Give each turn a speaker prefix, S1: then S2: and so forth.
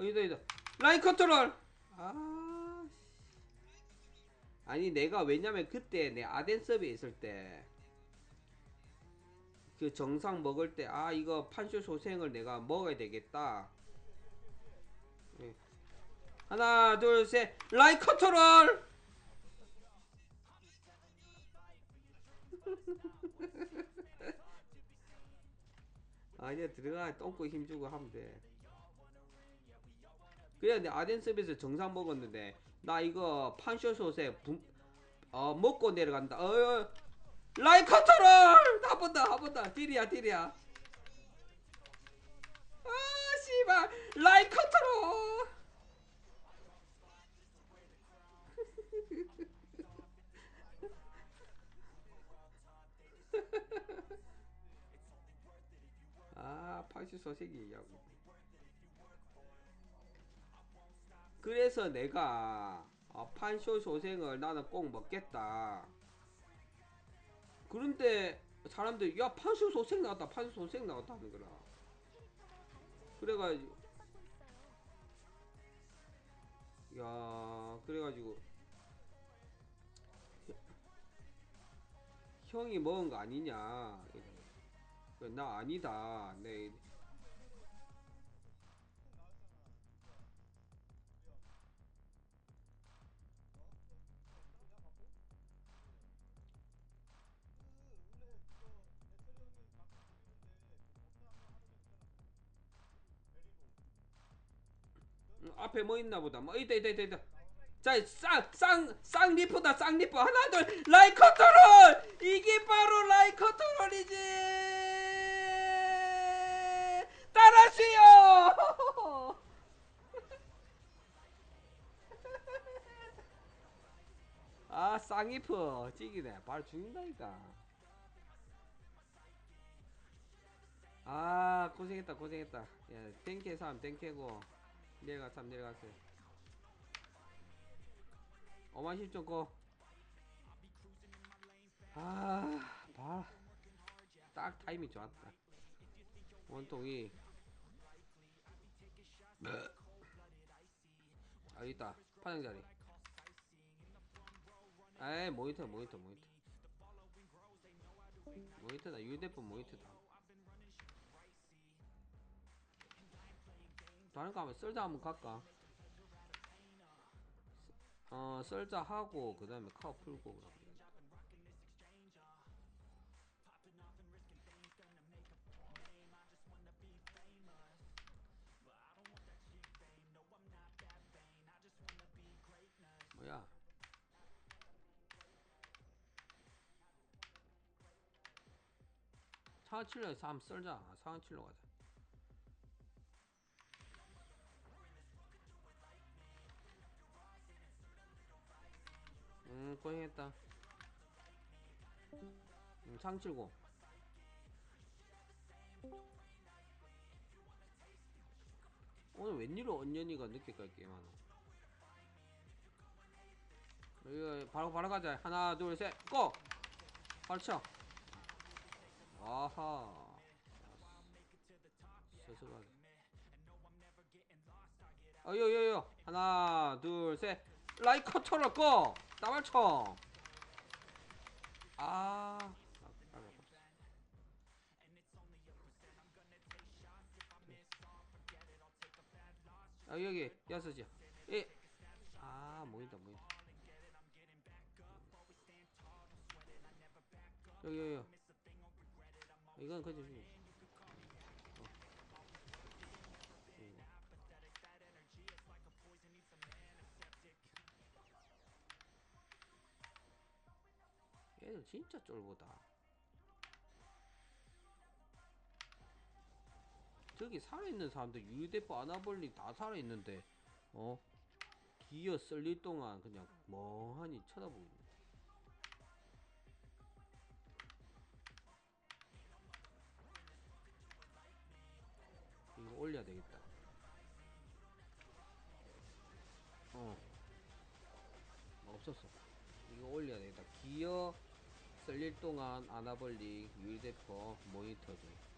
S1: 어, 이다, 이다. 라인 컨트롤! 아. 씨. 아니, 내가 왜냐면 그때 내 아덴 서비에 있을 때, 그 정상 먹을 때, 아, 이거 판쇼 소생을 내가 먹어야 되겠다. 예. 하나, 둘, 셋. 라인 컨트롤! 아니야 들어가 똥꼬 힘주고 하면 돼 그래 내 아덴 서비스 정상 먹었는데 나 이거 판쇼 소세 분, 어 먹고 내려간다. 어, 어 라인 컨트롤! 더한번 더. 딜이야 딜이야. 아 씨발. 라인 컨트롤! 아 판쇼 소색이 야 그래서 내가 어, 판쇼 소생을 나는 꼭 먹겠다. 그런데 사람들이 야 판쇼 소생 나왔다 판쇼 소생 나왔다 하는 거라. 그래가지고 야 그래가지고 형이 먹은 거 아니냐? 나 아니다. 내 앞에 뭐 있나 보다. 뭐 있다 있다 있다 있다. 자, 리프다 쌍 리프 하나 둘. 라인 컨트롤! 이게 바로 라인 컨트롤이지! 따라주요! 아 쌍리프 찌기네. 바로 죽는다니까. 아 고생했다 고생했다. 야 땡캐 3 땡캐고 내려가 3 내려갔어요 5만 10점 고. 아, 봐. 딱 타이밍 좋았다. 원통이. 아, 있다. 파장 자리. 에이, 모니터, 모니터, 모니터. 모니터다. 휴대폰 모니터다. 다른 거 하면 썰자 한번 갈까? 어 썰자 하고 그 다음에 카우 풀고 뭐야? 칠로에서 한번 썰자. 상한 칠로 가자 고생했다. 음, 상칠고. 오늘 웬일로 언년이가 늦게까지 게임하노? 이거 바로 바로 가자. 하나 둘 셋 고! 바로 쳐. 아하. 서서가게 어요요요. 하나 둘 셋. 라이 커터를 고! 따발총 아. 아 여기 여섯이야. 에아 모인다 모인다. 여기 여기. 이건 그지 얘들 진짜 쫄보다. 저기 살아있는 사람들 유대포 아나볼리 다 살아있는데 어? 기어 썰릴 동안 그냥 멍하니 쳐다보고 있네. 이거 올려야 되겠다. 어. 없었어. 이거 올려야 되겠다. 기어 썰릴 동안 아나볼리 유대포 모니터들